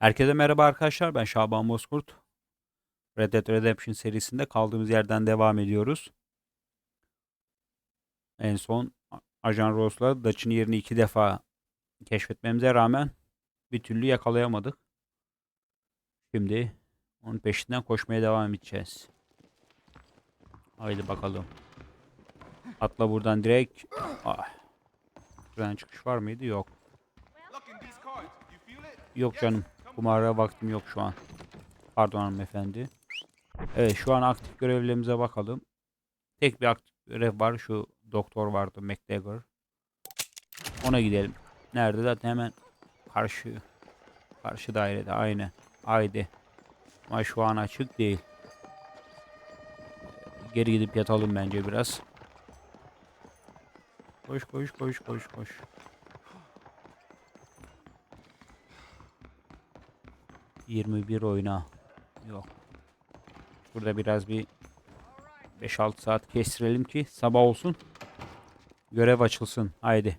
Herkese merhaba arkadaşlar. Ben Şaban Bozkurt. Red Dead Redemption serisinde kaldığımız yerden devam ediyoruz. En son Ajan Rose'la Dutch'ın yerini iki defa keşfetmemize rağmen bir türlü yakalayamadık. Şimdi onun peşinden koşmaya devam edeceğiz. Haydi bakalım. Atla buradan direkt. Ah. Buradan çıkış var mıydı? Yok. Yok canım. Kumara vaktim yok şu an. Pardon hanımefendi. Evet şu an aktif görevlerimize bakalım. Tek bir aktif görev var. Şu doktor vardı McGregor. Ona gidelim. Nerede? Zaten hemen karşı karşı dairede. Aynı. Haydi. Ama şu an açık değil. Geri gidip yatalım bence biraz. Koş koş koş koş koş. Yirmi bir oyna. Yok. Burada biraz bir 5-6 saat kestirelim ki sabah olsun. Görev açılsın. Haydi.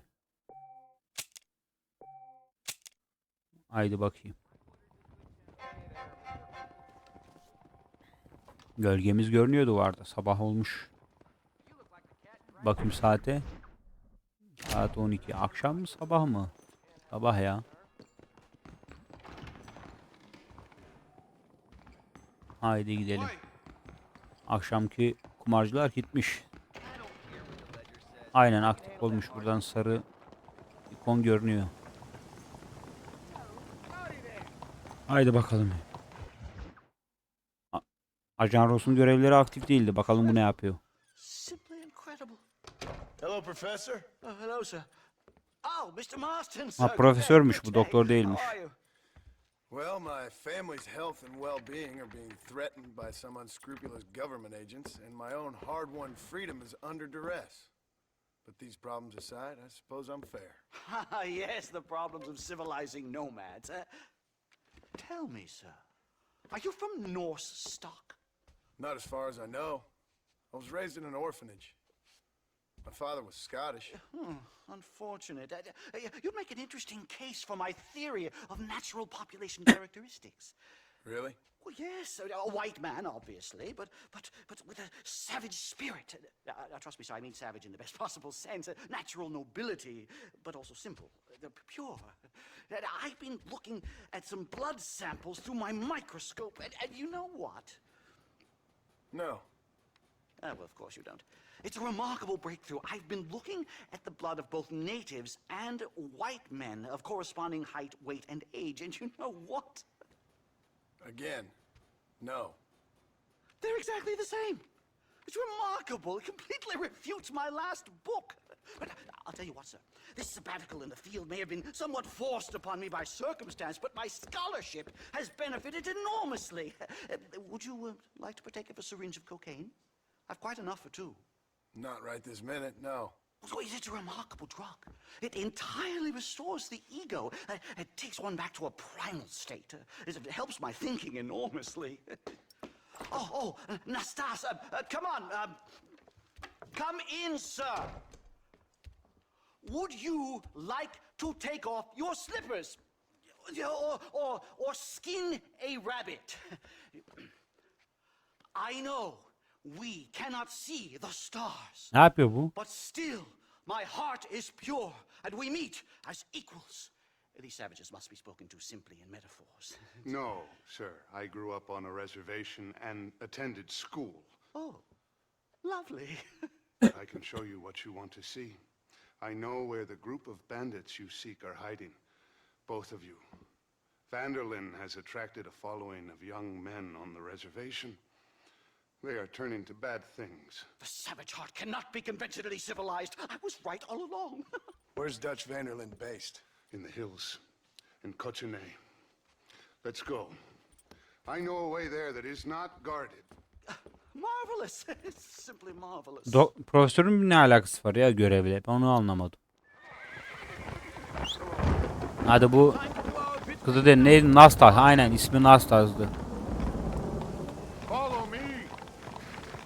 Haydi bakayım. Gölgemiz görünüyor duvarda. Sabah olmuş. Bakayım saate. Saat 12. Akşam mı sabah mı? Sabah ya. Haydi gidelim. Akşamki kumarcılar gitmiş. Aynen aktif olmuş. Buradan sarı ikon görünüyor. Haydi bakalım. A- Ajan Ross'un görevleri aktif değildi. Bakalım bu ne yapıyor. Hello, Professor. Oh, hello, sir. Oh, Mr. Marston. Ha profesörmüş bu doktor değilmiş. How are you? Well, my family's health and well-being are being threatened by some unscrupulous government agents, and my own hard-won freedom is under duress. But these problems aside, I suppose I'm fair. Ah, yes, the problems of civilizing nomads. Uh, tell me, sir, are you from Norse stock? Not as far as I know. I was raised in an orphanage. My father was Scottish. Hmm, unfortunate. Uh, uh, you'd make an interesting case for my theory of natural population characteristics. Really? Well, yes, a, a white man, obviously, but but but with a savage spirit. Uh, uh, trust me, sir, I mean savage in the best possible sense. Uh, natural nobility, but also simple, uh, pure. I've been looking at some blood samples through my microscope, and, and you know what? No. Ah, well, of course you don't. It's a remarkable breakthrough. I've been looking at the blood of both natives and white men of corresponding height, weight, and age, and you know what? Again, no. They're exactly the same. It's remarkable. It completely refutes my last book. But I'll tell you what, sir. This sabbatical in the field may have been somewhat forced upon me by circumstance, but my scholarship has benefited enormously. Would you uh, like to partake of a syringe of cocaine? I've quite enough for two. Not right this minute, no. It's a remarkable drug. It entirely restores the ego. Uh, It takes one back to a primal state. Uh, It helps my thinking enormously. Oh, oh, uh, Nastas, uh, uh, come on. Um, come in, sir. Would you like to take off your slippers? Or, or, or skin a rabbit? I know we cannot see the stars. Ne yapıyor bu? But still, my heart is pure, and we meet as equals. These savages must be spoken to simply in metaphors. No, sir. I grew up on a reservation and attended school. oh, lovely. I can show you what you want to see. I know where the group of bandits you seek are hiding. Both of you. Vanderlyn has attracted a following of young men on the reservation. They are turning to bad things. the savage heart cannot be conventionally civilized. I was right all along. Where's Dutch Vanderlyn based? In the hills. In Cochene. Let's go. I know a way there that is not guarded. marvelous. It's simply marvelous. Do profesörün ne alakası var ya görevle? Ben onu anlamadım. Hadi bu kızı de neydi? Nastas. Aynen ismi Nastas'dı.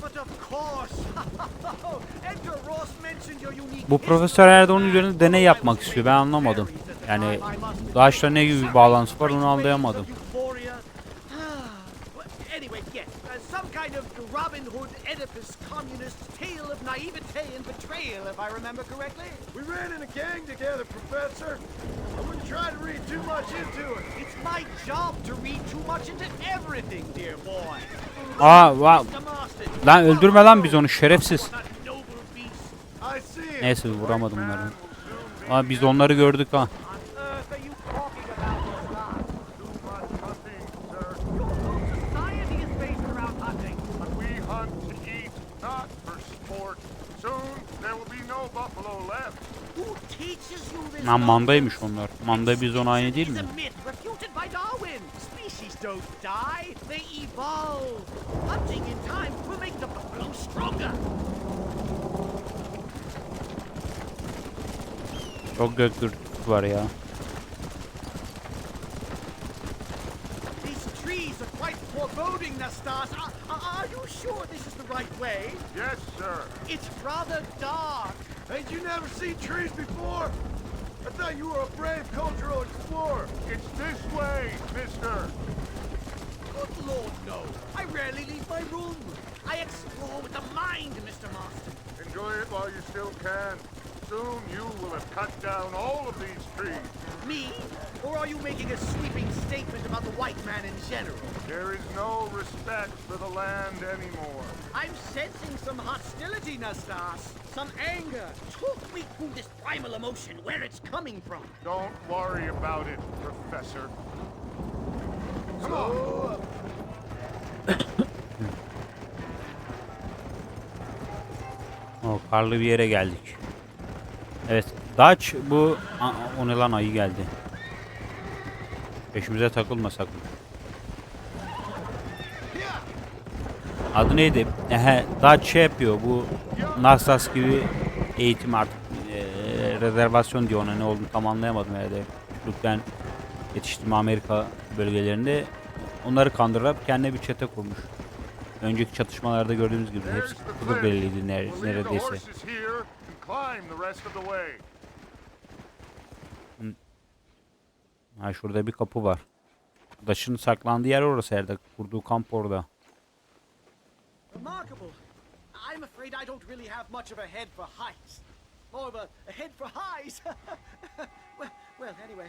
Bu profesör herhalde onun üzerinde deney yapmak istiyor. Ben anlamadım. Yani Daesh'la ne gibi bir bağlantısı var onu anlayamadım. Uh, some kind of Robin Hood, Oedipus, communist tale of naivete and betrayal, if I remember correctly. We ran in a gang together, Professor. Try to read too much into it. It's my job to read too much into everything, dear boy. Aa. Marston, lan öldürme lan biz onu şerefsiz. Neyse vuramadım onları. Ama biz onları gördük ha. On earth are you talking about, Lestat? Too much hunting, sir. Your whole society is based around hunting. But we hunt to eat, not for sport. Soon there will be no buffalo left. Who teaches you this? Lan mandaymış onlar. Manda bizon aynı değil mi? Çok gök var ya. These trees are quite foreboding, Nastas. Are, are you sure this is the right way? Yes, sir. It's rather dark. Ain't you never seen trees before? I thought you were a brave cultural explorer. It's this way, mister. Good Lord, no. I rarely leave my room. I explore with the mind, Mr. Marston. Enjoy it while you still can. Soon you will have cut down all of these trees. Me? Or are you making a sweeping statement about the white man in general? There is no respect for the land anymore. I'm sensing some hostility, Nastas. Some anger. Talk me through this primal emotion, where it's coming from. Don't worry about it, Professor. Come on. O karlı bir yere geldik. Evet. Dutch bu Aa, o ne lan ayı geldi. Peşimize takılma sakın. Adı neydi? Ehe, Dutch şey yapıyor bu Narsas gibi eğitim artık eee, rezervasyon diyor ona ne olduğunu tam anlayamadım herhalde. Çocukken yetiştirme Amerika bölgelerinde onları kandırarak kendine bir çete kurmuş. Önceki çatışmalarda gördüğümüz gibi hepsi leave the neredeyse. Ha şurada bir kapı var. Daşın saklandığı yer orası herhalde. Kurduğu kamp orada. Remarkable. I'm afraid I don't really have much of a head for heights. More of a, a head for highs. well, well, anyway,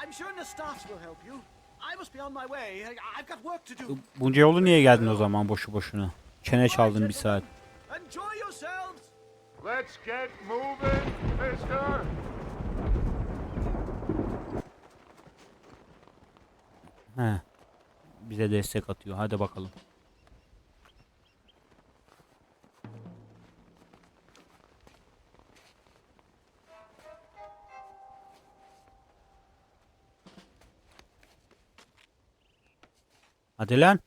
I'm sure Nastas will help you. I must be on my way. I've got work to do. Bunca yolu niye geldin o zaman boşu boşuna? Çene çaldın bir saat. Enjoy yourselves. Let's get moving, mister. He. Bize destek atıyor. Hadi bakalım. Hadi lan.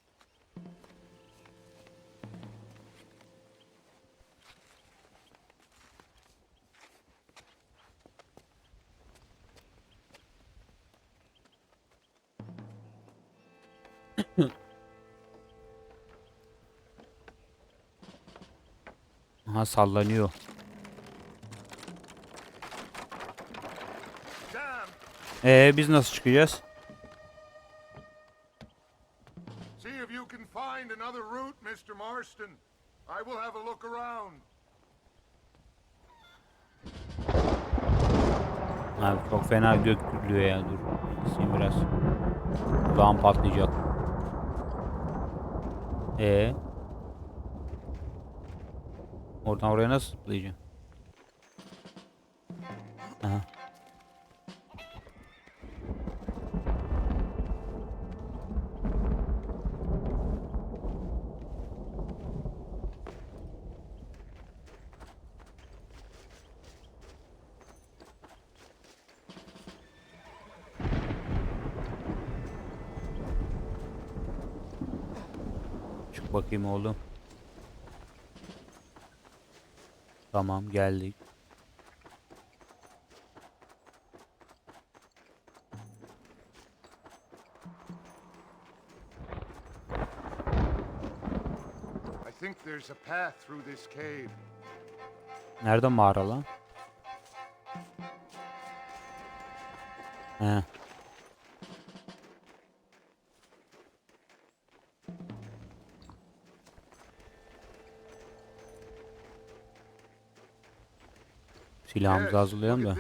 Aha sallanıyor. Ee biz nasıl çıkacağız? Fena gök gürlüyor ya dur. Kısayım biraz. Kulağım patlayacak. Ee? Oradan oraya nasıl zıplayacağım? Bakayım oğlum. Tamam geldik. I think there's a path through this cave. Nerede mağara lan? He. Silahımızı hazırlayalım da.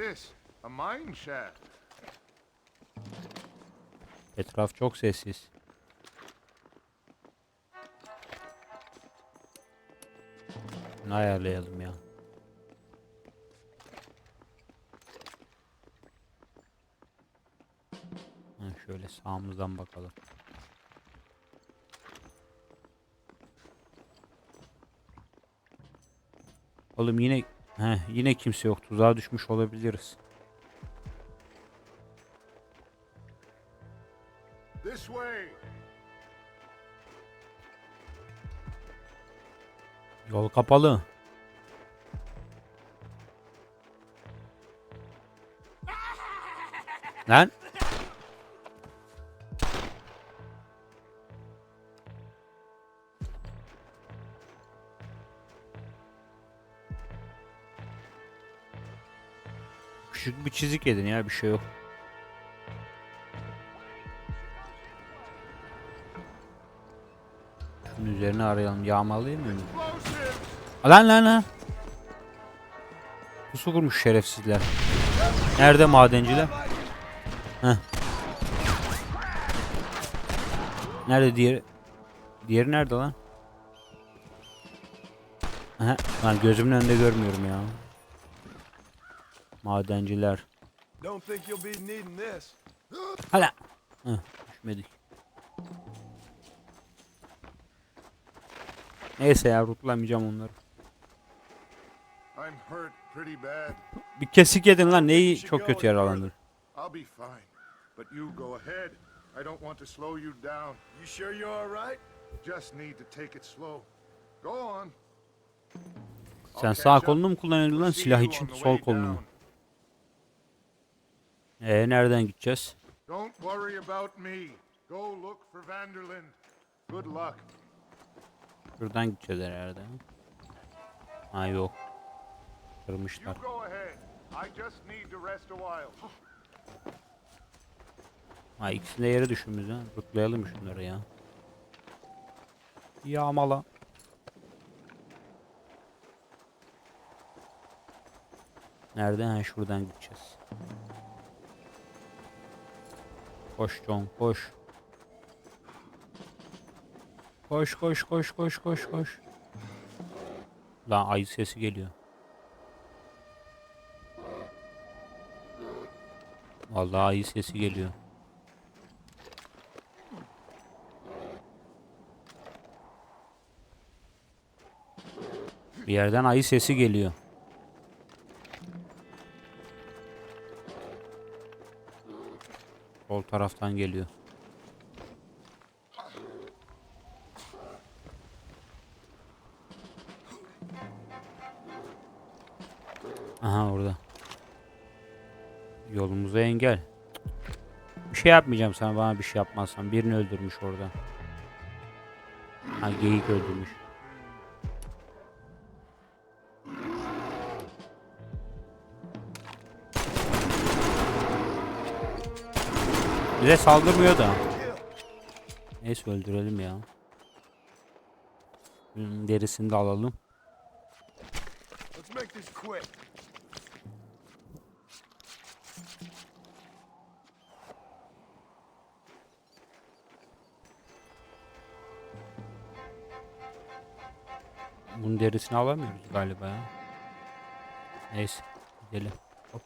Etraf çok sessiz. Bunu ayarlayalım ya. Ha, şöyle sağımızdan bakalım. Oğlum yine Heh, yine kimse yok. Tuzağa düşmüş olabiliriz. This way. Yol kapalı. Lan. Küçük bir çizik edin ya bir şey yok. Şunun üzerine arayalım. Yağmalayayım mı? Lan lan lan. Pusu kurmuş şerefsizler. Nerede madenciler? Heh. Nerede diğer? Diğeri nerede lan? Aha, lan gözümün önünde görmüyorum ya. Madenciler. Hala. Heh, düşmedik. Neyse ya rutlamayacağım onları. Bir kesik yedin lan neyi çok kötü ahead. I don't want to slow you down. You sure you're all right? Just need to take it slow. Go on. Sen sağ kolunu mu kullanıyordun lan silah için sol kolunu mu? Ee nereden gideceğiz? Don't worry about me. Go look for Vanderlyn. Good luck. Şuradan gideceğiz herhalde. Ha yok. Kırmışlar. You go ahead. I just need to rest a while. Ha ikisinde yere düşmüş ha. Rutlayalım şunları ya. Yağmala. Nereden? Ha şuradan gideceğiz. Koş John koş. Koş koş koş koş koş koş. Lan ayı sesi geliyor. Vallahi ayı sesi geliyor. Bir yerden ayı sesi geliyor. Taraftan geliyor. Aha orada. Yolumuza engel. Bir şey yapmayacağım sana bana bir şey yapmazsan. Birini öldürmüş orada. Ha geyik öldürmüş. Bize saldırmıyor da. Neyse öldürelim ya. Hmm, derisini de alalım. Bunun derisini alamıyoruz galiba ya. Neyse gidelim. Hop.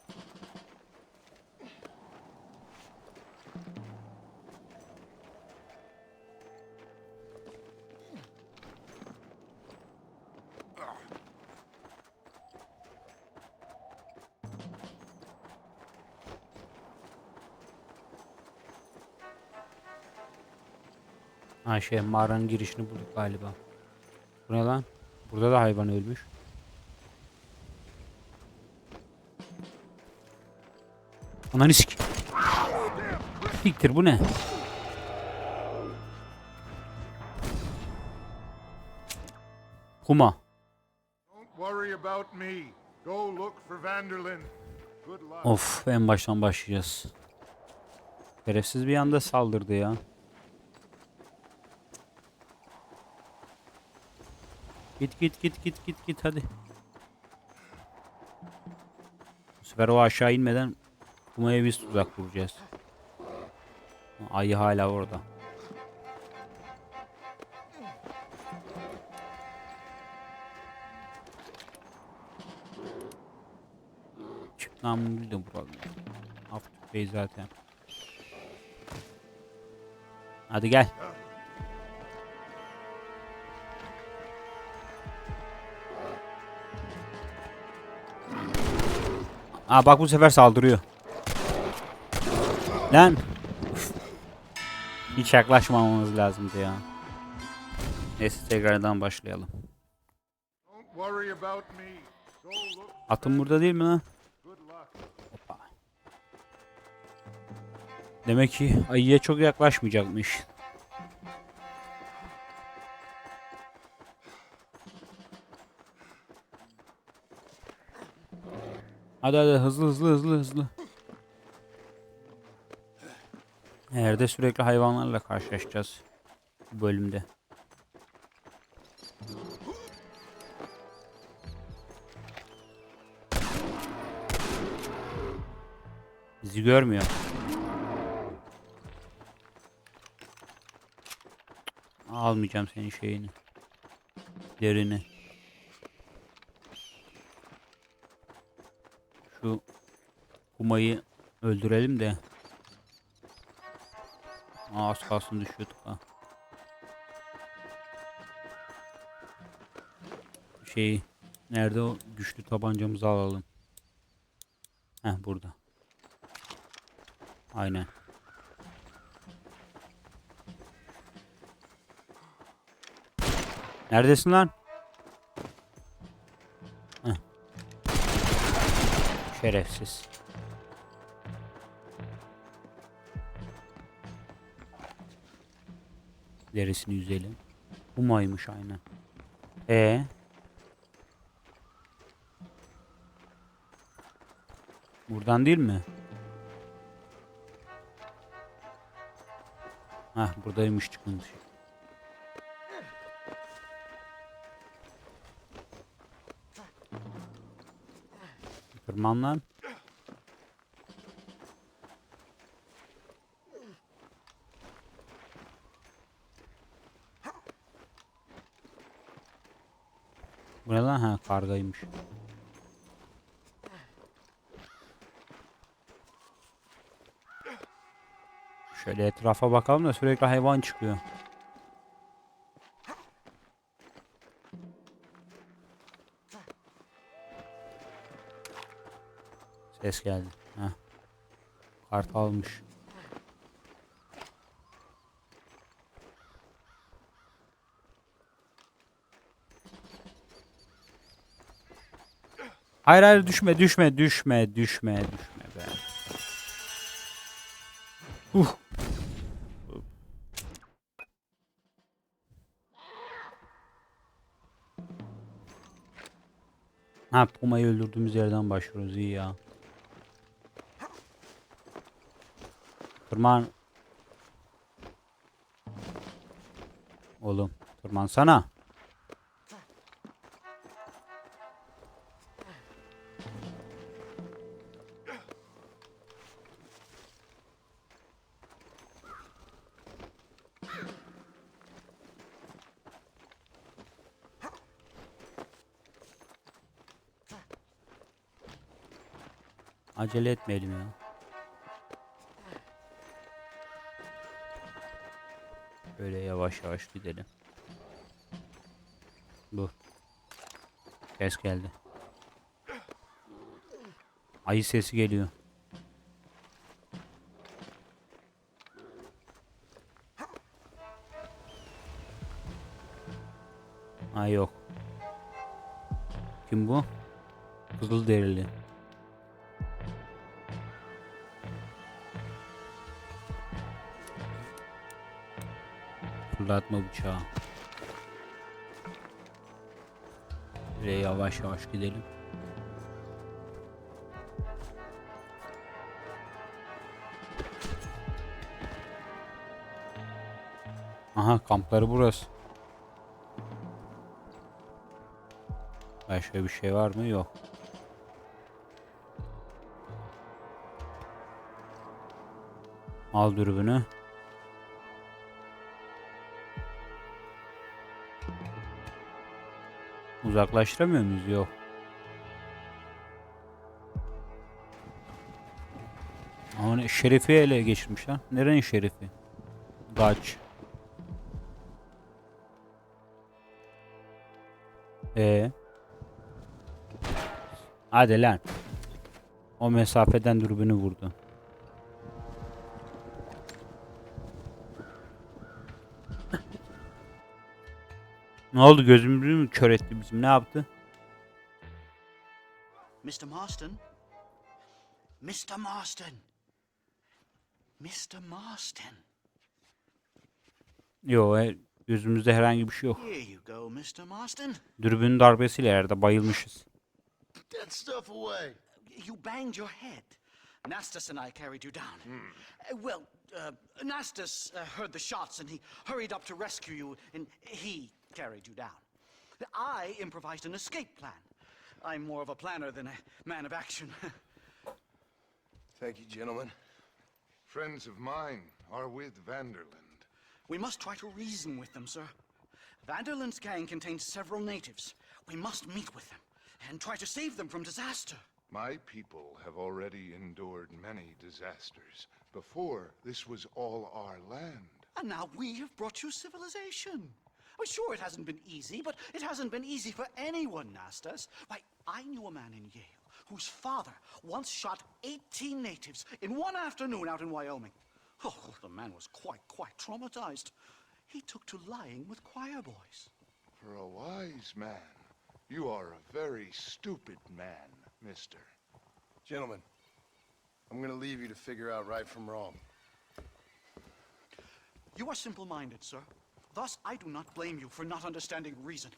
Ha şey mağaranın girişini bulduk galiba. Bu ne lan? Burada da hayvan ölmüş. Ananı sik. Siktir bu ne? Luck. Of en baştan başlayacağız. Şerefsiz bir anda saldırdı ya. Git git git git git git hadi. Bu sefer o aşağı inmeden Kuma'ya biz tuzak kuracağız. Ayı hala orada. Çık da vuralım. Hafif Bey zaten. Hadi gel. Aa bak bu sefer saldırıyor. Lan. Hiç yaklaşmamamız lazımdı ya. Neyse tekrardan başlayalım. Atım burada değil mi lan? Demek ki ayıya çok yaklaşmayacakmış. Hadi hadi hızlı hızlı hızlı hızlı. Nerede sürekli hayvanlarla karşılaşacağız bu bölümde. Bizi görmüyor. Almayacağım senin şeyini. Derini. Şu kumayı öldürelim de. Aa, az kalsın düşüyorduk ha. Şeyi nerede o güçlü tabancamızı alalım. Heh burada. Aynen. Neredesin lan? Şerefsiz. Derisini yüzelim. Bu maymış aynen. E Buradan değil mi? Hah buradaymış çıkmış. Tırman lan. Bu ne lan? Ha kargaymış. Şöyle etrafa bakalım da sürekli hayvan çıkıyor. Ses geldi. Heh. Kart almış. Hayır hayır düşme düşme düşme düşme düşme be. Uh. Ha Puma'yı öldürdüğümüz yerden başlıyoruz iyi ya. Tırman. Oğlum tırmansana. Acele etmeyelim ya. yavaş yavaş gidelim. Bu. Ses geldi. Ayı sesi geliyor. Ha yok. Kim bu? Kızıl derili. Fırlatma bıçağı. Böyle yavaş yavaş gidelim. Aha kampları burası. Başka bir şey var mı? Yok. Al dürbünü. Uzaklaştıramıyor muyuz? Yok. Ama şerifi ele geçirmiş lan. Nerenin şerifi? Kaç. Ee. Hadi lan. O mesafeden dürbünü vurdu. Ne oldu gözümüzü mü kör etti bizim ne yaptı? Mr. Marston? Mr. Marston? Mr. Marston? Yo e, gözümüzde herhangi bir şey yok. Here you go, Mr. Marston. Dürbün darbesiyle yerde bayılmışız. That stuff away. You banged your head. Nastas and I carried you down. Uh, well, uh, Nastas uh, heard the shots and he hurried up to rescue you, and he carried you down. I improvised an escape plan. I'm more of a planner than a man of action. Thank you, gentlemen. Friends of mine are with Vanderland. we must try to reason with them, sir. Vanderland's gang contains several natives. We must meet with them and try to save them from disaster. My people have already endured many disasters. Before, this was all our land. And now we have brought you civilization. Oh, sure, it hasn't been easy, but it hasn't been easy for anyone, Nastas. Why, I knew a man in Yale whose father once shot 18 natives in one afternoon out in Wyoming. Oh, the man was quite, quite traumatized. He took to lying with choir boys. For a wise man, you are a very stupid man, mister. Gentlemen, I'm gonna leave you to figure out right from wrong. You are simple minded, sir. Thus, I do not blame you for not understanding reason.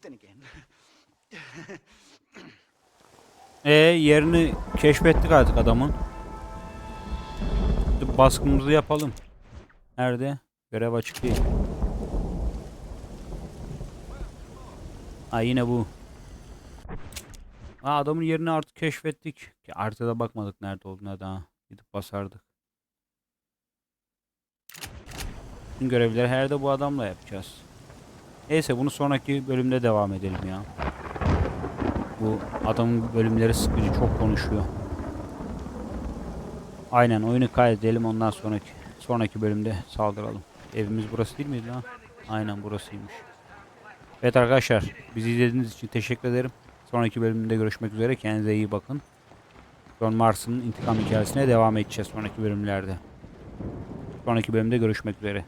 Then again, E yerini keşfettik artık adamın. Baskımızı yapalım. Nerede? Görev açık değil. Ha yine bu. Ha adamın yerini artık keşfettik. Ki Haritada bakmadık nerede olduğuna daha. Gidip basardık. Bütün görevleri her de bu adamla yapacağız. Neyse bunu sonraki bölümde devam edelim ya. Bu adamın bölümleri sıkıcı çok konuşuyor. Aynen oyunu kaydedelim ondan sonraki sonraki bölümde saldıralım. Evimiz burası değil miydi lan? Aynen burasıymış. Evet arkadaşlar bizi izlediğiniz için teşekkür ederim. Sonraki bölümde görüşmek üzere. Kendinize iyi bakın. John Mars'ın intikam hikayesine devam edeceğiz sonraki bölümlerde. Sonraki bölümde görüşmek üzere.